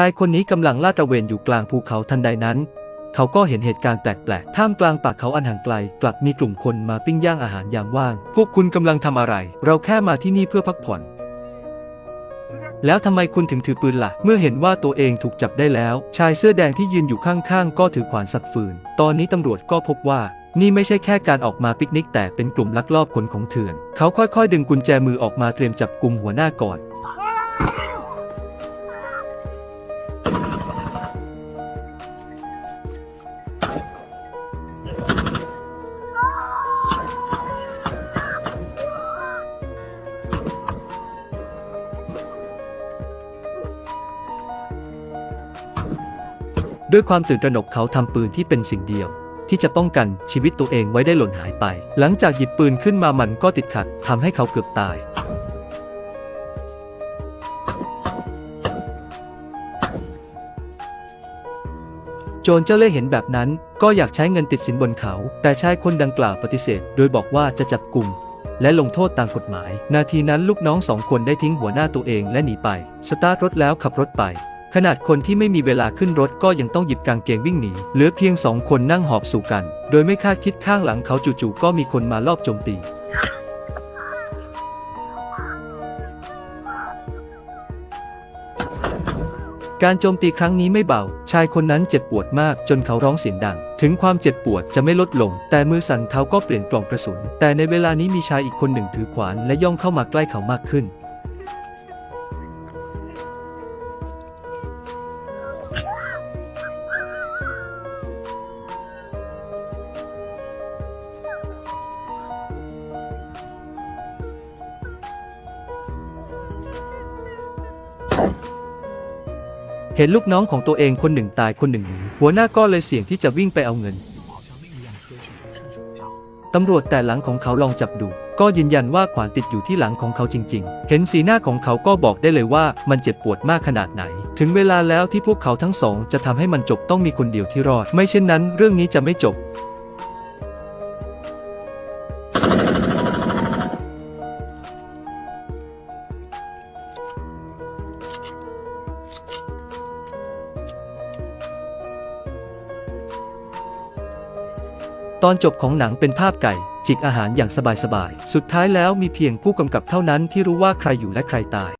ชายคนนี้กำลังลาดตระเวนอยู่กลางภูเขาทันใดนั้น เขาก็เห็นเหตุการณ์แปลกๆ ท่ามกลางป่าเขาอันห่างไกล กลับมีกลุ่มคนมาปิ้งย่างอาหารยามว่าง พวกคุณกำลังทำอะไร เราแค่มาที่นี่เพื่อพักผ่อน แล้วทำไมคุณถึงถือปืนละ่ะ เมื่อเห็นว่าตัวเองถูกจับได้แล้ว ชายเสื้อแดงที่ยืนอยู่ข้างๆ ก็ถือขวานสักฟืน ตอนนี้ตำรวจก็พบว่านี่ไม่ใช่แค่การออกมาปิกนิกแต่เป็นกลุ่มลักลอบขนของเถื่อน เขาค่อยๆ ดึงกุญแจมือออกมาเตรียมจับกลุ่มหัวหน้าก่อน ด้วยความตื่นตระหนกเขาทำปืนที่เป็นสิ่งเดียว ที่จะป้องกันชีวิตตัวเองไว้ได้หล่นหายไป หลังจากหยิบปืนขึ้นมามันก็ติดขัดทำให้เขาเกือบตาย จรเจ้าเล่ห์เห็นแบบนั้น ก็อยากใช้เงินติดสินบนเขา แต่ชายคนดังกล่าวปฏิเสธ โดยบอกว่าจะจับกลุ่ม และลงโทษตามกฎหมาย นาทีนั้นลูกน้องสองคนได้ทิ้งหัวหน้าตัวเองและหนีไป สตาร์ทรถแล้วขับรถไป ขนาดคนที่ไม่มีเวลาขึ้นรถก็ยังต้องหยิบกางเกงวิ่งหนี เหลือเพียงสองคนนั่งหอบสู่กัน โดยไม่คาดคิดข้างหลังเขาจู่ๆก็มีคนมาลอบโจมตี การโจมตีครั้งนี้ไม่เบา ชายคนนั้นเจ็บปวดมากจนเขาร้องเสียงดัง ถึงความเจ็บปวดจะไม่ลดลง แต่มือสั่นเขาก็เปลี่ยนกล่องกระสุน แต่ในเวลานี้มีชายอีกคนหนึ่งถือขวานและย่องเข้ามาใกล้เขามากขึ้น เห็นลูกน้องของตัวเองคนหนึ่งตายคนหนึ่งหนีหัวหน้าก็เลยเสี่ยงที่จะวิ่งไปเอาเงินตำรวจแต่หลังของเขาลองจับดู ก็ยืนยันว่าขวานติดอยู่ที่หลังของเขาจริง ๆ เห็นสีหน้าของเขาก็บอกได้เลยว่ามันเจ็บปวดมากขนาดไหน ถึงเวลาแล้วที่พวกเขาทั้งสอง จะทำให้มันจบต้องมีคนเดียวที่รอด ไม่เช่นนั้น เรื่องนี้จะไม่จบ อนจบของหนังเป็นภาพไก่ จิกอาหารอย่างสบายๆ สุดท้ายแล้วมีเพียงผู้กำกับเท่านั้นที่รู้ว่าใครอยู่และใครตาย